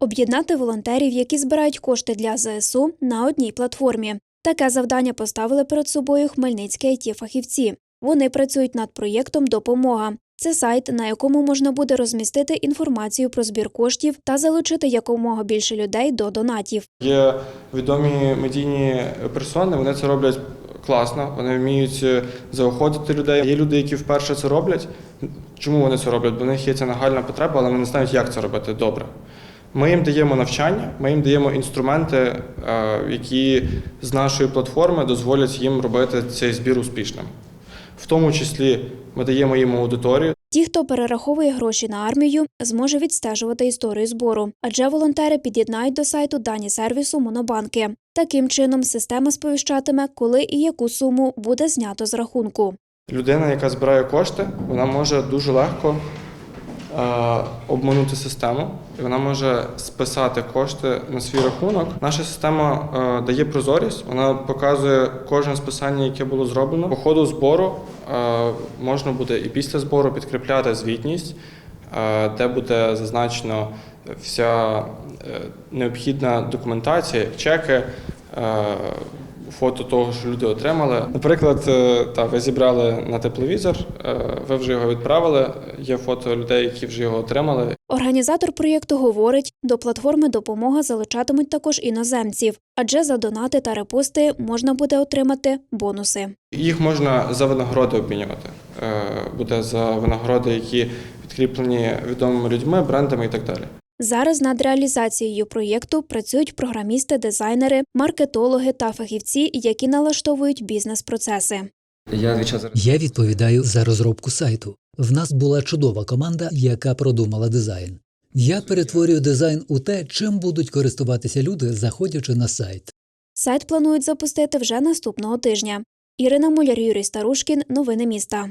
об'єднати волонтерів, які збирають кошти для ЗСУ на одній платформі. Таке завдання поставили перед собою хмельницькі it фахівці Вони працюють над проєктом Допомога. Це сайт, на якому можна буде розмістити інформацію про збір коштів та залучити якомога більше людей до донатів. Є відомі медійні персони, вони це роблять класно, вони вміють е, заохотити людей. Є люди, які вперше це роблять. Чому вони це роблять? Бо в них є ця нагальна потреба, але вони не знають, як це робити добре. Ми їм даємо навчання, ми їм даємо інструменти, е, які з нашої платформи дозволять їм робити цей збір успішним. В тому числі ми даємо їм аудиторію, Ті, хто перераховує гроші на армію, зможе відстежувати історію збору, адже волонтери під'єднають до сайту дані сервісу Монобанки. Таким чином, система сповіщатиме, коли і яку суму буде знято з рахунку. Людина, яка збирає кошти, вона може дуже легко обманути систему, і вона може списати кошти на свій рахунок. Наша система е, дає прозорість, вона показує кожне списання, яке було зроблено. По ходу збору е, можна буде і після збору підкріпляти звітність, е, де буде зазначено вся е, необхідна документація, чеки. Фото того, що люди отримали. Наприклад, е, та ви зібрали на тепловізор, е, ви вже його відправили. Є фото людей, які вже його отримали. Організатор проєкту говорить, до платформи допомога залучатимуть також іноземців, адже за донати та репости можна буде отримати бонуси. Їх можна за винагороди обмінювати. Е, Буде за винагороди, які підкріплені відомими людьми, брендами і так далі. Зараз над реалізацією проєкту працюють програмісти, дизайнери, маркетологи та фахівці, які налаштовують бізнес-процеси. Я відповідаю за розробку сайту. В нас була чудова команда, яка продумала дизайн. Я перетворюю дизайн у те, чим будуть користуватися люди, заходячи на сайт. Сайт планують запустити вже наступного тижня. Ірина Муляр, Юрій Старушкін. Новини міста.